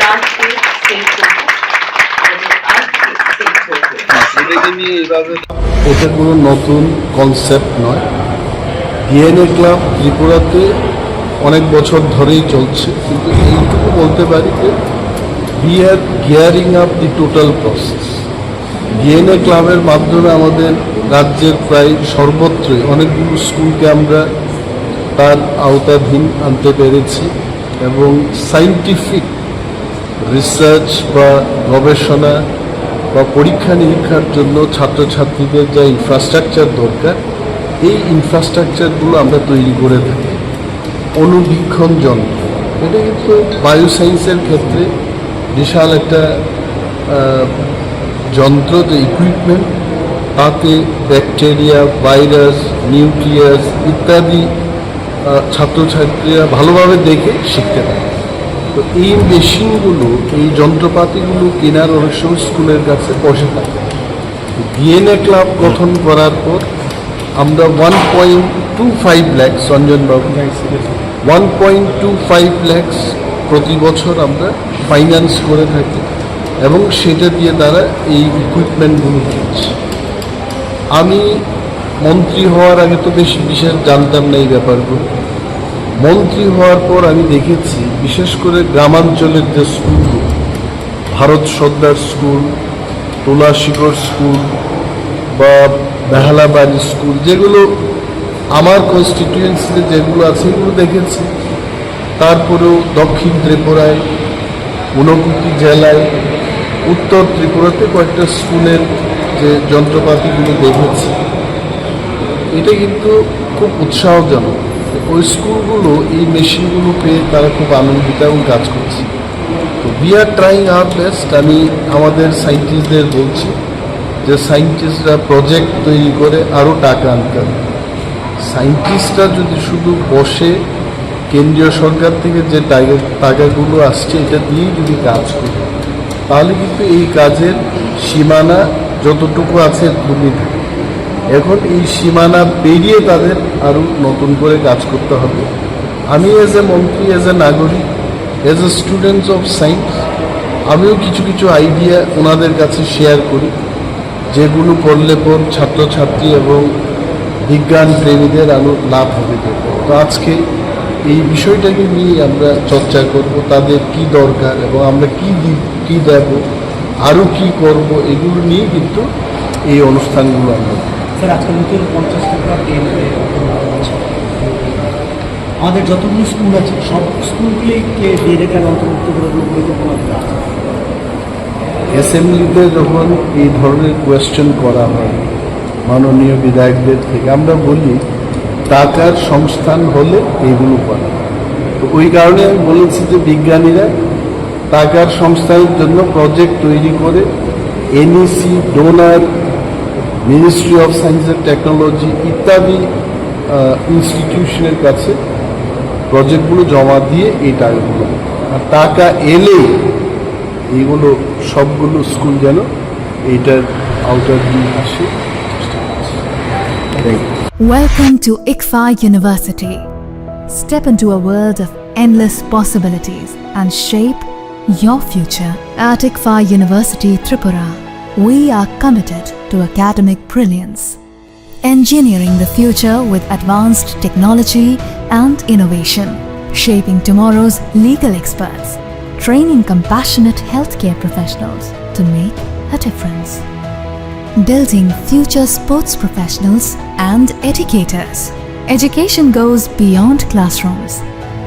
লাস্টে এটা কোনো নতুন কনসেপ্ট নয়। ডিএনএ ক্লাব ত্রিপুরাতে অনেক বছর ধরেই চলছে। কিন্তু এইটুকু বলতে পারি যে we are gearing up the total process DNA ক্লাবের মাধ্যমে আমাদের রাজ্যের প্রায় সর্বত্রই অনেকগুলো স্কুলকে আমরা তার আওতাধীন আনতে পেরেছি এবং সাইন্টিফিক রিসার্চ বা গবেষণা বা পরীক্ষা নিরীক্ষার জন্য ছাত্রছাত্রীদের যা ইনফ্রাস্ট্রাকচার দরকার, এই ইনফ্রাস্ট্রাকচারগুলো আমরা তৈরি করে থাকি। অনুবীক্ষণ যন্ত্র। এটা কিন্তু বায়োসায়েন্সের ক্ষেত্রে বিশাল একটা যন্ত্র, যে ইকুইপমেন্ট তাতে ব্যাকটেরিয়া ভাইরাস নিউক্লিয়াস ইত্যাদি ছাত্রছাত্রীরা ভালোভাবে দেখে শিখতে পারে। তো এই মেশিনগুলো, এই যন্ত্রপাতিগুলো কেনার সময় স্কুলের কাছে বসে থাকে। ডিএনএ ক্লাব গঠন করার পর আমরা one point two five lakhs রঞ্জনবাবু one point two five lakhs প্রতি বছর আমরা ফাইন্যান্স করে থাকি এবং সেটা দিয়ে তারা এই ইকুইপমেন্টগুলো কিনছে। আমি মন্ত্রী হওয়ার আগে তো বেশি বিশেষ জানতাম না এই ব্যাপারগুলো। মন্ত্রী হওয়ার পর আমি দেখেছি বিশেষ করে গ্রামাঞ্চলের যে স্কুলগুলো ভারত সর্দার স্কুল, টোলা তুলাশিকর স্কুল বা বেহালাবাড়ি স্কুল, যেগুলো আমার কনস্টিটিউয়েন্সিতে যেগুলো আছে, এগুলো দেখেছি। তারপরেও দক্ষিণ ত্রিপুরায় ঊনকোটি জেলায়, উত্তর ত্রিপুরাতে কয়েকটা স্কুলের যে যন্ত্রপাতিগুলো দেখেছি। এটা কিন্তু খুব উৎসাহজনক। ওই স্কুলগুলো, এই মেশিনগুলো পেয়ে তারা খুব আনন্দিত এবং কাজ করছে। তো we are trying our best আমি আমাদের সায়েন্টিস্টদের বলছি যে সায়েন্টিস্টরা প্রজেক্ট তৈরি করে আরও টাকা আনতে হবে। সায়েন্টিস্টরা যদি শুধু বসে কেন্দ্রীয় সরকার থেকে যে টাকা- টাকাগুলো আসছে, এটা দিয়েই যদি কাজ করে, তাহলে কিন্তু এই কাজের সীমানা যতটুকু আছে থাকে এখন এই সীমানা পেরিয়ে তাদের আরও নতুন করে কাজ করতে হবে আমি এজ এ মন্ত্রী এজ এ নাগরিক as a students of science আমিও কিছু কিছু আইডিয়া ওনাদের কাছে শেয়ার করি, যেগুলো করলে পর ছাত্রছাত্রী এবং বিজ্ঞান প্রেমীদের আরও লাভ হবে তো আজকে এই বিষয়টাকে নিয়ে আমরা চর্চা করব, তাদের কি দরকার এবং আমরা কি কি দেব আরও কি করব, এগুলো নিয়ে কিন্তু এই অনুষ্ঠানগুলো আমরা। স্যার, আজকে নতুন পঞ্চাশ টাকা আমাদের যতগুলো স্কুল আছে, সব স্কুলগুলিকে ডিএনএ কার্ড অন্তর্ভুক্ত করে অ্যাসেম্বলিতে যখন এই ধরনের কোয়েশ্চেন করা হয়, মাননীয় বিধায়কদের থেকে, আমরা বলি, টাকার সংস্থান হলে এইগুলো করা। তো ওই কারণে আমি বলেছি যে বিজ্ঞানীরা টাকার সংস্থানের জন্য প্রজেক্ট তৈরি করে NEC DoNER ministry of science and technology ইত্যাদি ইনস্টিটিউশনের কাছে প্রজেক্টগুলো জমা দিয়ে এই টাকাগুলো আর টাকা এলে এইগুলো সবগুলো স্কুল যেন এইটার আউটার দিয়ে আসে Welcome to ICFA University. Step into a world of endless possibilities and shape your future. At ICFA University Tripura, we are committed to academic brilliance, engineering the future with advanced technology and innovation, shaping tomorrow's legal experts, training compassionate healthcare professionals to make a difference building future sports professionals and educators. Education goes beyond classrooms.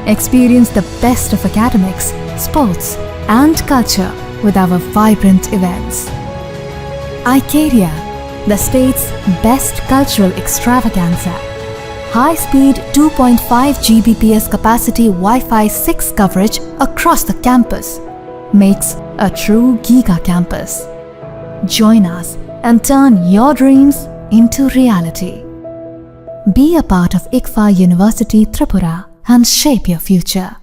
Experience the best of academics, sports, and culture with our vibrant events. Icaria, the state's best cultural extravaganza. High speed 2.5 Gbps capacity Wi Fi 6 coverage across the campus makes a true Giga campus. Join us and turn your dreams into reality. Be a part of ICFA University Tripura and shape your future.